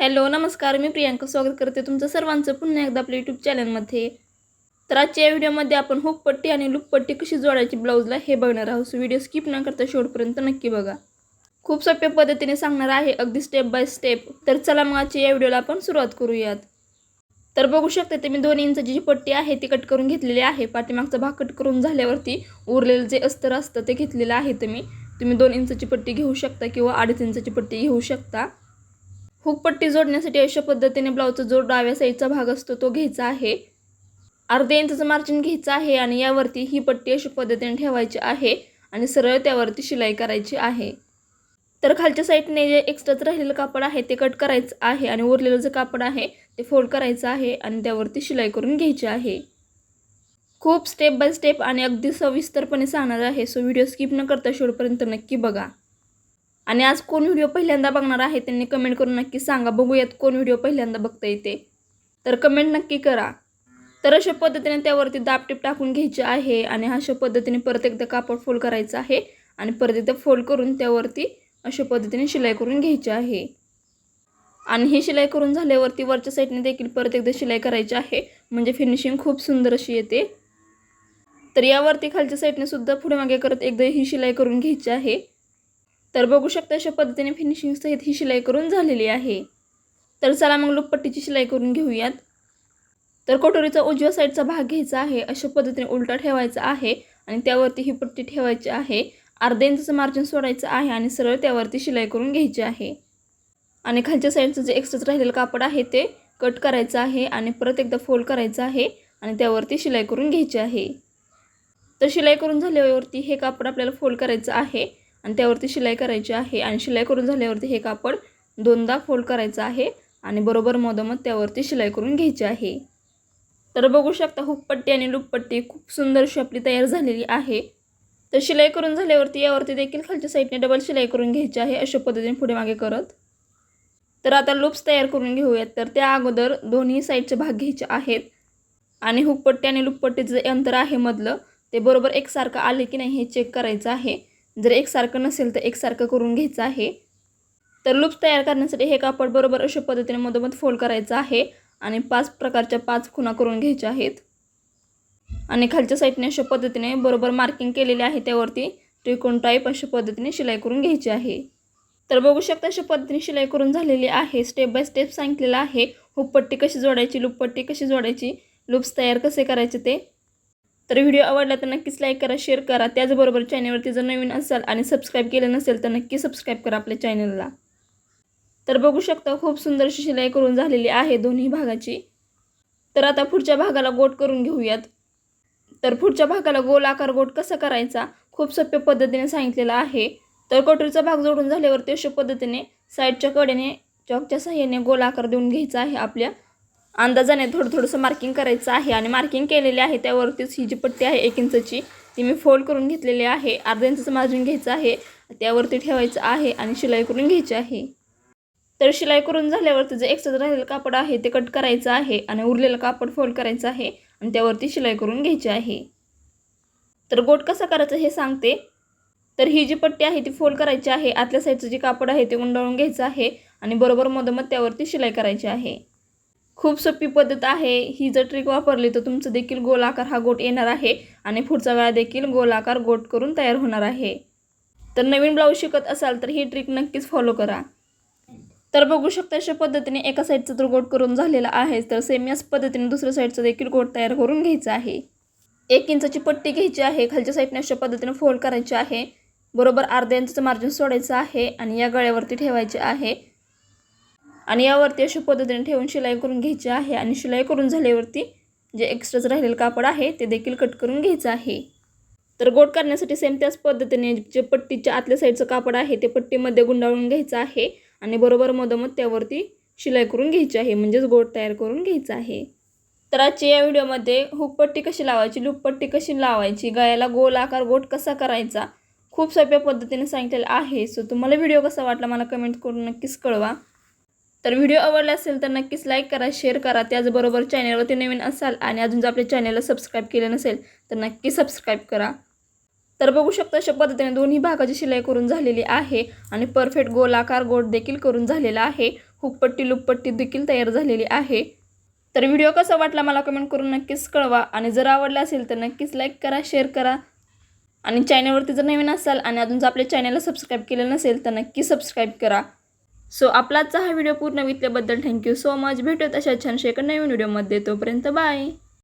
Hello नमस्कार. मी प्रियांका स्वागत करते तुमचं सर्वांचं पुन्हा एकदा आपल्या यूट्यूब चॅनलमध्ये तर आजच्या या व्हिडिओमध्ये आपण हुकपट्टी आणि लुकपट्टी कशी जोडायची ब्लाऊजला हे बघणार आहोत. व्हिडिओ स्किप न करता शेवटपर्यंत नक्की बघा. खूप सोप्या पद्धतीने सांगणार आहे अगदी स्टेप बाय स्टेप तर चला मग आजच्या या व्हिडिओला आपण सुरुवात करूयात. तर बघू शकते ते मी दोन इंचाची जी पट्टी आहे ती कट करून घेतलेली आहे. पाठीमागचा भाग कट करून झाल्यावरती उरलेलं जे अस्तर असतं ते घेतलेलं आहे तुम्ही. तुम्ही दोन इंचाची पट्टी घेऊ शकता किंवा अडीच इंचाची पट्टी घेऊ शकता. हुकपट्टी जोडण्यासाठी अशा पद्धतीने ब्लाऊजचा जो डाव्या साईडचा भाग असतो तो घ्यायचा आहे. अर्ध्या इंचाचं मार्जिन घ्यायचं आहे आणि यावरती ही पट्टी अशा पद्धतीने ठेवायची आहे आणि सरळ त्यावरती शिलाई करायची आहे. तर खालच्या साईडने जे एक्स्ट्राचं राहिलेलं कापड आहे ते कट करायचं आहे आणि उरलेलं जे कापड आहे ते फोल्ड करायचं आहे आणि त्यावरती शिलाई करून घ्यायची आहे. खूप स्टेप बाय स्टेप आणि अगदी सविस्तरपणे सांगणार आहे सो व्हिडिओ स्किप न करता शेवटपर्यंत नक्की बघा. आणि आज कोण व्हिडिओ पहिल्यांदा बघणार आहे त्यांनी कमेंट करून नक्की सांगा. बघूयात कोण व्हिडिओ पहिल्यांदा बघता येते. तर कमेंट नक्की करा. तर अशा पद्धतीने त्यावरती दाबटीप टाकून घ्यायची आहे आणि अशा पद्धतीने परत एकदा कापड फोल्ड करायचं आहे आणि परत एकदा फोल्ड करून त्यावरती अशा पद्धतीने शिलाई करून घ्यायची आहे. आणि ही शिलाई करून झाल्यावरती वरच्या साईडने देखील परत एकदा शिलाई करायची आहे. म्हणजे फिनिशिंग खूप सुंदर अशी येते. तर यावरती खालच्या साईडने सुद्धा पुढे मागे करत एकदा ही शिलाई करून घ्यायची आहे. तर बघू शकता अशा पद्धतीने फिनिशिंग सहित ही शिलाई करून झालेली आहे. तर चला मग लुपपट्टीची शिलाई करून घेऊयात. तर कटोरीचा उजव्या साईडचा भाग घ्यायचा आहे अशा पद्धतीने उलटा ठेवायचा आहे आणि त्यावरती ही पट्टी ठेवायची आहे. अर्ध्या इंचाचं मार्जिन सोडायचं आहे आणि सरळ त्यावरती शिलाई करून घ्यायची आहे. आणि खालच्या साईडचं जे एक्स्ट्राच राहिलेलं कापड आहे ते कट करायचं आहे आणि परत एकदा फोल्ड करायचं आहे आणि त्यावरती शिलाई करून घ्यायची आहे. तर शिलाई करून झाल्यावरती हे कापड आपल्याला फोल्ड करायचं आहे. आणि त्यावरती शिलाई करायची आहे आणि शिलाई करून झाल्यावरती हे कापड दोनदा फोल्ड करायचं आहे आणि बरोबर मधोमध त्यावरती शिलाई करून घ्यायची आहे. तर बघू शकता हुकपट्टी आणि लुपपट्टी खूप सुंदर अशी आपली तयार झालेली आहे. तर शिलाई करून झाल्यावरती यावरती देखील खालच्या साईडने डबल शिलाई करून घ्यायची आहे अशा पद्धतीने पुढे मागे करत. तर आता लूप्स तयार करून घेऊयात. तर त्या अगोदर दोन्ही साईडचे भाग घ्यायचे आहेत. आणि हुकपट्टी आणि लुपपट्टीचं जे अंतर आहे मधलं ते बरोबर एकसारखं आले की नाही हे चेक करायचं आहे. जर एकसारखं नसेल तर एकसारखं करून घ्यायचं आहे. तर लूप्स तयार करण्यासाठी हे कापड बरोबर अशा पद्धतीने मधोमध फोल्ड करायचं आहे आणि पाच प्रकारच्या पाच खुणा करून घ्यायच्या आहेत. आणि खालच्या साईडने अशा पद्धतीने बरोबर मार्किंग केलेली आहे त्यावरती त्रिकोण टाईप अशा पद्धतीने शिलाई करून घ्यायची आहे. तर बघू शकता अशा पद्धतीने शिलाई करून झालेली आहे. स्टेप बाय स्टेप सांगितलेलं आहे. हुपपट्टी कशी जोडायची लुपपट्टी कशी जोडायची लूप्स तयार कसे करायचे ते. तर व्हिडिओ आवडला तर नक्कीच लाईक करा शेअर करा. त्याचबरोबर चॅनलवरती जर नवीन असाल आणि सबस्क्राईब केलं नसेल तर नक्की सबस्क्राईब करा आपल्या चॅनलला तर बघू शकता खूप सुंदर अशी शिलाई करून झालेली आहे दोन्ही भागाची. तर आता पुढच्या भागाला गोट करून घेऊयात. तर पुढच्या भागाला गोल आकार गोट कसा करायचा? खूप सोप्या पद्धतीने सांगितलेला आहे. तर कटोरीचा भाग जोडून झाल्यावरती अशा पद्धतीने साईडच्या कडेने चॉकच्या सहाय्याने गोल आकार देऊन घ्यायचा आहे आपल्या अंदाजाने थोडं थोडंसं मार्किंग करायचं आहे आणि मार्किंग केलेली आहे त्यावरतीच ही जी पट्टी आहे एक इंचची ती मी फोल्ड करून घेतलेली आहे. अर्धा इंचचं मार्जिन घ्यायचं आहे त्यावरती ठेवायचं आहे आणि शिलाई करून घ्यायची आहे. तर शिलाई करून झाल्यावरती जे एक्स्ट्रा राहिलेलं कापड आहे ते कट करायचं आहे आणि उरलेलं कापड फोल्ड करायचं आहे आणि त्यावरती शिलाई करून घ्यायची आहे. तर गोट कसा करायचा हे सांगते. तर ही जी पट्टी आहे ती फोल्ड करायची आहे. आतल्या साईडचं जे कापड आहे ते गुंडाळून घ्यायचं आहे आणि बरोबर मधोमध त्यावरती शिलाई करायची आहे. खूप सोपी पद्धत आहे. ही जर ट्रिक वापरली तर तुमचं देखील गोलाकार हा गोट येणार आहे आणि पुढचा वेळा देखील गोलाकार गोट करून तयार होणार आहे. तर नवीन ब्लाऊज शिकत असाल तर ही ट्रिक नक्कीच फॉलो करा. तर बघू शकता अशा पद्धतीने एका साईडचा तर गोट करून झालेला आहे तर सेम याच पद्धतीने दुसऱ्या साईडचा देखील गोट तयार करून घ्यायचा आहे. एक इंचाची पट्टी घ्यायची आहे खालच्या साईडने अशा पद्धतीने फोल्ड करायची आहे. बरोबर अर्ध्या इंचाचं मार्जिन सोडायचं आहे आणि या गळ्यावरती ठेवायचे आहे. आणि यावरती अशा पद्धतीने ठेवून शिलाई करून घ्यायची आहे. आणि शिलाई करून झाल्यावरती जे एक्स्ट्राच राहिलेलं कापड आहे ते देखील कट करून घ्यायचं आहे. तर गोट करण्यासाठी सेम त्याच पद्धतीने जे पट्टीच्या आतल्या साईडचं कापड आहे ते पट्टीमध्ये गुंडाळून घ्यायचं आहे. आणि बरोबर मधोमध त्यावरती शिलाई करून घ्यायची आहे म्हणजेच गोट तयार करून घ्यायचं आहे. तर आजच्या या व्हिडिओमध्ये हुकपट्टी कशी लावायची लुकपट्टी कशी लावायची गळ्याला गोल आकार गोट कसा करायचा खूप सोप्या पद्धतीने सांगितलेलं आहे. सो तुम्हाला व्हिडिओ कसा वाटला मला कमेंट करून नक्कीच कळवा. तर व्हिडिओ आवडला असेल तर नक्कीच लाईक करा शेअर करा. त्याचबरोबर चॅनलवरती नवीन असाल आणि अजून जर आपल्या चॅनलला सबस्क्राईब केले नसेल तर नक्की सबस्क्राईब करा. तर बघू शकता अशा पद्धतीने दोन्ही भागाची शिलाई करून झालेली आहे आणि परफेक्ट गोलाकार गोट देखील करून झालेला आहे. हुपपट्टी लुपपट्टी देखील तयार झालेली आहे. तर व्हिडिओ कसा वाटला मला कमेंट करून नक्कीच कळवा आणि जर आवडला असेल तर नक्कीच लाईक करा शेअर करा. आणि चॅनलवरती जर नवीन असाल आणि अजून जर आपल्या चॅनलला सबस्क्राईब केलं नसेल तर नक्की सबस्क्राईब करा. सो आपलाच हा व्हिडिओ पूर्ण विकल्याबद्दल थँक्यू सो मच भेटू तशा छानशे एका नवीन व्हिडिओमध्ये. तोपर्यंत बाय